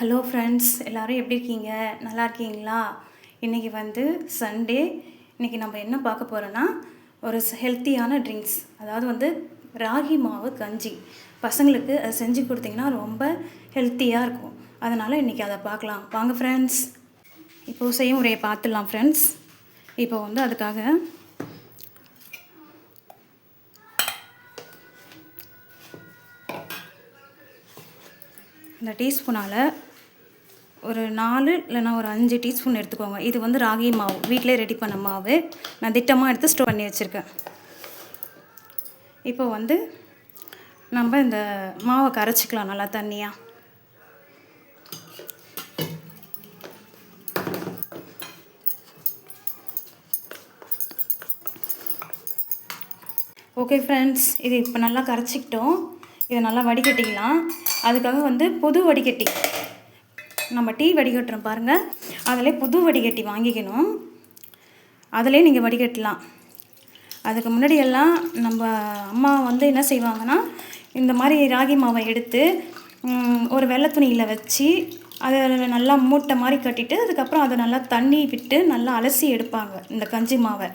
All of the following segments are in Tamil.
ஹலோ ஃப்ரெண்ட்ஸ் எல்லோரும் எப்படி இருக்கீங்க? நல்லா இருக்கீங்களா? இன்றைக்கி வந்து சண்டே இன்றைக்கி நம்ம என்ன பார்க்க போகிறோன்னா ஒரு ஹெல்த்தியான ட்ரிங்க்ஸ் அதாவது வந்து ராகி மாவு கஞ்சி. பசங்களுக்கு அதை செஞ்சு கொடுத்தீங்கன்னா ரொம்ப ஹெல்த்தியாக இருக்கும். அதனால் இன்றைக்கி அதை பார்க்கலாம். வாங்க ஃப்ரெண்ட்ஸ் இப்போது செய்முறையை பார்த்துடலாம் ஃப்ரெண்ட்ஸ் இப்போ வந்து அதுக்காக இந்த டீஸ்பூனால் ஒரு நாலு இல்லைன்னா ஒரு அஞ்சு டீஸ்பூன் எடுத்துக்கோங்க. இது வந்து ராகி மாவு. வீட்டிலே ரெடி பண்ண மாவு. நான் திட்டமாக எடுத்து ஸ்டோர் பண்ணி வச்சுருக்கேன். இப்போ வந்து நம்ம இந்த மாவை கரைச்சிக்கலாம் நல்லா தண்ணியாக ஓகே ஃப்ரெண்ட்ஸ் இது இப்போ நல்லா கரைச்சிக்கிட்டோம். இதை நல்லா வடிகட்டிக்கலாம். அதுக்காக வந்து புது வடிகட்டி. நம்ம டீ வடிகட்டுறோம் பாருங்கள் அதிலே புது வடிகட்டி வாங்கிக்கணும். அதிலே நீங்கள் வடிகட்டலாம். அதுக்கு முன்னாடியெல்லாம் நம்ம அம்மா வந்து என்ன செய்வாங்கன்னா இந்த மாதிரி ராகி மாவை எடுத்து ஒரு வெள்ளை துணியில் வச்சு அதை நல்லா மூட்டை மாதிரி கட்டிட்டு அதுக்கப்புறம் அதை நல்லா தண்ணி விட்டு நல்லா அலசி எடுப்பாங்க இந்த கஞ்சி மாவை.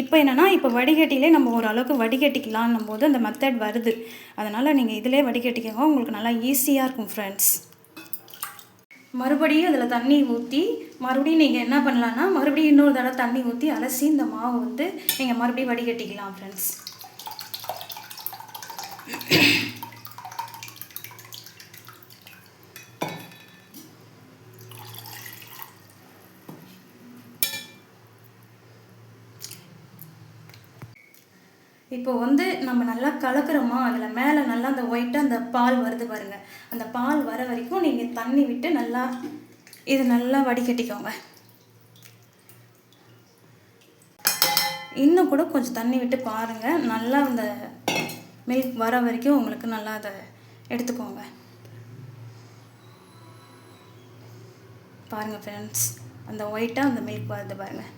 இப்போ என்னென்னா இப்போ வடிகட்டிலே நம்ம ஓரளவுக்கு வடிகட்டிக்கலான்னும் போது அந்த மெத்தட் வருது. அதனால் நீங்கள் இதிலே வடிகட்டிக்கோங்க. உங்களுக்கு நல்லா ஈஸியாக இருக்கும் ஃப்ரெண்ட்ஸ் மறுபடியும் அதில் தண்ணி ஊற்றி மறுபடியும் நீங்கள் என்ன பண்ணலான்னா மறுபடியும் இன்னொரு தடவை தண்ணி ஊற்றி அலசி இந்த மாவு வந்து நீங்கள் மறுபடியும் வடிகட்டிக்கலாம் ஃப்ரெண்ட்ஸ் இப்போ வந்து நம்ம நல்லா கலக்கிறோமா? அதில் மேலே நல்லா அந்த ஒயிட்டாக அந்த பால் வருது பாருங்கள் அந்த பால் வர வரைக்கும் நீங்கள் தண்ணி விட்டு நல்லா இது நல்லா வடிகட்டிக்கோங்க. இன்னும் கூட கொஞ்சம் தண்ணி விட்டு பாருங்கள் நல்லா அந்த மில்க் வர வரைக்கும் உங்களுக்கு நல்லா அதை எடுத்துக்கோங்க. பாருங்கள் ஃப்ரெண்ட்ஸ் அந்த ஒயிட்டாக அந்த மில்க் வருது பாருங்கள்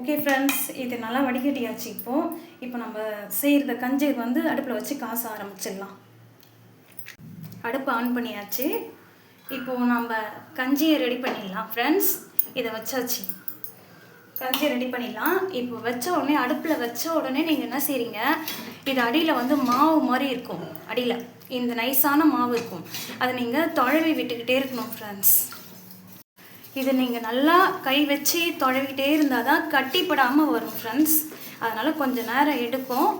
ஓகே ஃப்ரெண்ட்ஸ் இது நல்லா வடிகட்டியாச்சு இப்போது இப்போ நம்ம செய்கிறத கஞ்சி வந்து அடுப்பில் வச்சு காச ஆரம்பிச்சிடலாம். அடுப்பு ஆன் பண்ணியாச்சு. இப்போது நம்ம கஞ்சியை ரெடி பண்ணிடலாம். ஃப்ரெண்ட்ஸ் இதை வச்சாச்சு. கஞ்சியை ரெடி பண்ணிடலாம். இப்போ வச்ச உடனே அடுப்பில் வச்ச உடனே நீங்கள் என்ன செய்கிறீங்க இது அடியில் வந்து மாவு மாதிரி இருக்கும். அடியில். இந்த நைஸான மாவு இருக்கும். அதை நீங்கள் தொழவி விட்டுக்கிட்டே இருக்கணும் ஃப்ரெண்ட்ஸ் இது நீங்கள் நல்லா கை வச்சு தொழவிக்கிட்டே இருந்தால் தான் கட்டிப்படாமல் வரும் ஃப்ரெண்ட்ஸ் அதனால் கொஞ்சம் நேரம் எடுக்கும்.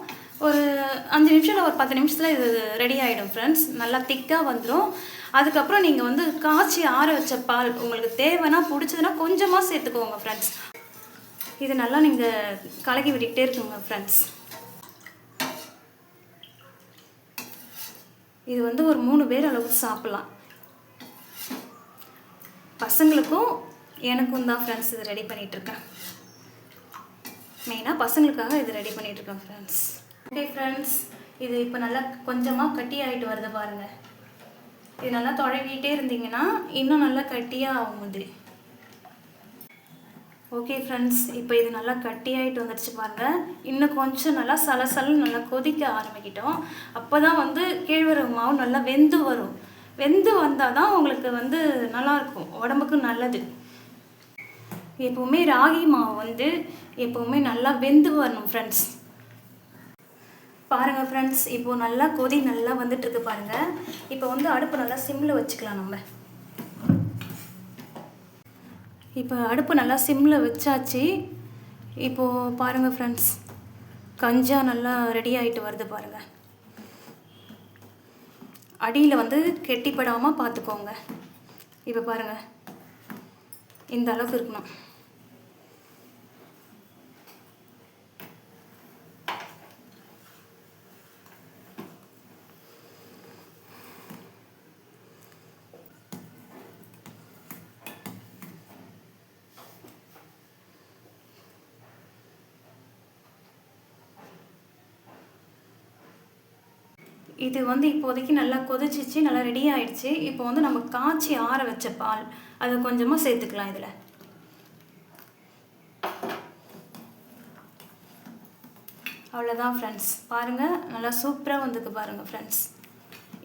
ஒரு அஞ்சு நிமிஷம் ஒரு பத்து நிமிஷத்தில் இது ரெடி ஆகிடும் ஃப்ரெண்ட்ஸ் நல்லா திக்காக வந்துடும் அதுக்கப்புறம் நீங்கள் வந்து காய்ச்சி ஆற வச்ச பால் உங்களுக்கு தேவைன்னா பிடிச்சதுன்னா கொஞ்சமாக சேர்த்துக்கோங்க ஃப்ரெண்ட்ஸ் இது நல்லா நீங்கள் கலக்கி விட்டுக்கிட்டே இருக்குங்க ஃப்ரெண்ட்ஸ் இது வந்து ஒரு மூணு பேர் அளவுக்கு சாப்பிட்லாம். பசங்களுக்கும் எனக்கும் தான் ஃப்ரெண்ட்ஸ் இது ரெடி பண்ணிகிட்ருக்கேன் மெயினாக பசங்களுக்காக இது ரெடி பண்ணிகிட்ருக்கேன் ஃப்ரெண்ட்ஸ் ஓகே ஃப்ரெண்ட்ஸ் இது இப்போ நல்லா கொஞ்சமாக கட்டி ஆகிட்டு வருது பாருங்கள் இது நல்லா தொழவிட்டே இருந்தீங்கன்னா இன்னும் நல்லா கட்டியாக ஆகுது. ஓகே ஃப்ரெண்ட்ஸ் இப்போ இது நல்லா கட்டி ஆகிட்டு வந்துடுச்சு பாருங்கள் இன்னும் கொஞ்சம் நல்லா சலசலன்னு நல்லா கொதிக்க ஆரம்பிக்கிட்டோம். அப்போ தான் வந்து கேழ்வரகு மாவு நல்லா வெந்து வரும். வெந்து வந்தால் தான் உங்களுக்கு வந்து நல்லாயிருக்கும். உடம்புக்கு நல்லது. எப்போவுமே ராகி மாவு வந்து எப்போவுமே நல்லா வெந்து வரணும் ஃப்ரெண்ட்ஸ் பாருங்கள் ஃப்ரெண்ட்ஸ் இப்போது நல்லா கொதி நல்லா வந்துட்டுருக்கு பாருங்கள் இப்போ வந்து அடுப்பு நல்லா சிம்மில் வச்சுக்கலாம் நம்ம. இப்போ அடுப்பு நல்லா சிம்மில் வச்சாச்சு. இப்போது பாருங்கள் ஃப்ரெண்ட்ஸ் கஞ்சா நல்லா ரெடி ஆகிட்டு வருது பாருங்கள் அடியில் வந்து கெட்டிப்படாமல் பார்த்துக்கோங்க இப்போ பாருங்கள் இந்த அளவுக்கு இருக்கணும். இது வந்து இப்போதைக்கு நல்லா கொதிச்சிச்சு நல்லா ரெடி ஆயிடுச்சு. இப்போ வந்து நம்ம காய்ச்சி ஆற வச்ச பால். அதை கொஞ்சமாக சேர்த்துக்கலாம் இதில். அவ்வளோதான் ஃப்ரெண்ட்ஸ் பாருங்கள் நல்லா சூப்பராக வந்துக்கு பாருங்கள் ஃப்ரெண்ட்ஸ்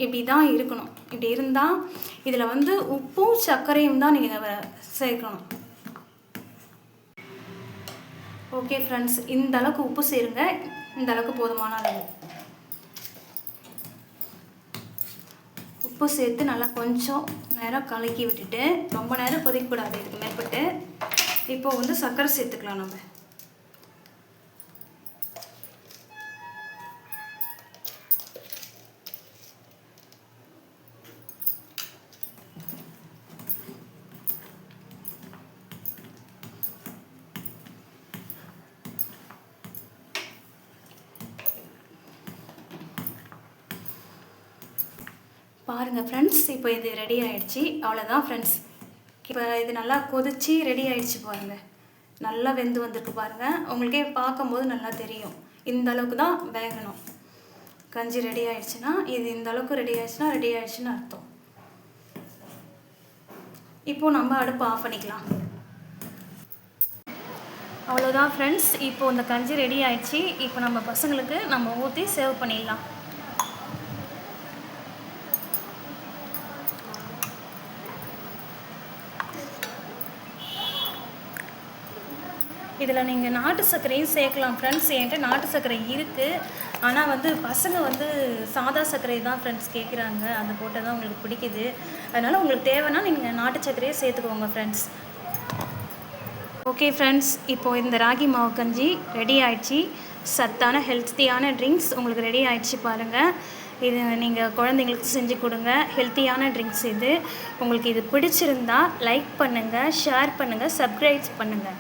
இப்படி தான் இருக்கணும். இப்படி இருந்தால் இதில் வந்து உப்பும் சர்க்கரையும் தான் நீங்கள் சேர்க்கணும். ஓகே ஃப்ரெண்ட்ஸ் இந்த அளவுக்கு உப்பு சேருங்க. இந்த அளவுக்கு போதுமான அளவு. உப்பு சேர்த்து நல்லா கொஞ்சம் நேரம் கலக்கி விட்டுட்டு ரொம்ப நேரம் கொதிக்கக்கூடாது இதுக்கு மேற்பட்டு. இப்போ வந்து சர்க்கரை சேர்த்துக்கலாம் நம்ம. பாருங்கள் ஃப்ரெண்ட்ஸ் இப்போ இது ரெடி ஆகிடுச்சி அவ்வளோதான் ஃப்ரெண்ட்ஸ் இப்போ இது நல்லா கொதிச்சு ரெடி ஆகிடுச்சி பாருங்கள் நல்லா வெந்து வந்துட்டு பாருங்கள் உங்களுக்கே பார்க்கும்போது நல்லா தெரியும். இந்த அளவுக்கு தான் வேகணும். கஞ்சி ரெடி ஆகிடுச்சுன்னா இது இந்த அளவுக்கு ரெடி ஆகிடுச்சுன்னா ரெடி ஆகிடுச்சுன்னு அர்த்தம். இப்போது நம்ம அடுப்பு ஆஃப் பண்ணிக்கலாம். அவ்வளோதான் ஃப்ரெண்ட்ஸ் இப்போ இந்த கஞ்சி ரெடி ஆகிடுச்சி இப்போ நம்ம பசங்களுக்கு நம்ம ஊற்றி சேவ் பண்ணிடலாம். இதில் நீங்கள் நாட்டு சர்க்கரையும் சேர்க்கலாம் ஃப்ரெண்ட்ஸ் என்கிட்ட நாட்டு சர்க்கரை இருக்குது ஆனால் வந்து பசங்க வந்து சாதா சர்க்கரை தான் ஃப்ரெண்ட்ஸ் கேட்குறாங்க. அந்த போட்டால் தான் உங்களுக்கு பிடிக்குது. அதனால் உங்களுக்கு தேவைன்னா நீங்கள் நாட்டு சர்க்கரையே சேர்த்துக்கோங்க ஃப்ரெண்ட்ஸ் ஓகே ஃப்ரெண்ட்ஸ் இப்போது இந்த ராகி மாவு கஞ்சி ரெடி ஆயிடுச்சு. சத்தான ஹெல்த்தியான ட்ரிங்க்ஸ் உங்களுக்கு ரெடி ஆயிடுச்சு பாருங்கள் இது நீங்கள் குழந்தைங்களுக்கு செஞ்சு கொடுங்க. ஹெல்த்தியான ட்ரிங்க்ஸ் இது. உங்களுக்கு இது பிடிச்சிருந்தா லைக் பண்ணுங்கள் ஷேர் பண்ணுங்கள் சப்ஸ்கிரைப் பண்ணுங்கள்